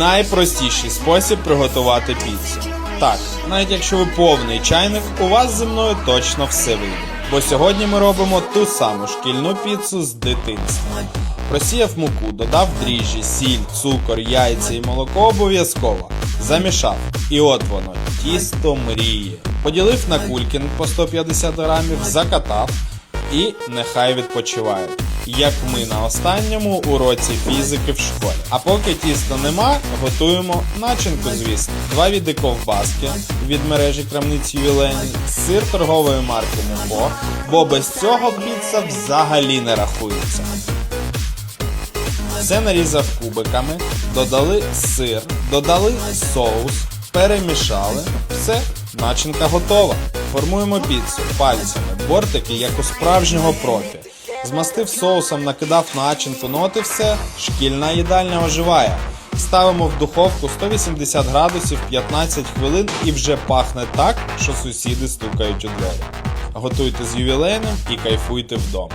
найпростіший спосіб приготувати піцу. Так, навіть якщо ви повний чайник, у вас зі мною точно все вийде. Бо сьогодні ми робимо ту саму шкільну піцу з дитинства. Просіяв муку, додав дріжджі, сіль, цукор, яйця і молоко обов'язково. Замішав. І от воно, тісто мріє. Поділив на кульки по 150 грамів, закатав і нехай відпочивають. Як ми на останньому уроці фізики в школі. А поки тіста нема, готуємо начинку, звісно. Два віди ковбаски від мережі крамниць ювілейні, сир торгової марки Мухо, бо без цього піца взагалі не рахується. Все нарізав кубиками, додали сир, додали соус, перемішали. Все, начинка готова. Формуємо піцу пальцями, бортики, як у справжнього профі. Змастив соусом, накидав начинку, ну от і все, шкільна їдальня оживає. Ставимо в духовку 180 градусів 15 хвилин і вже пахне так, що сусіди стукають у двері. Готуйте з ювілейним і кайфуйте вдома.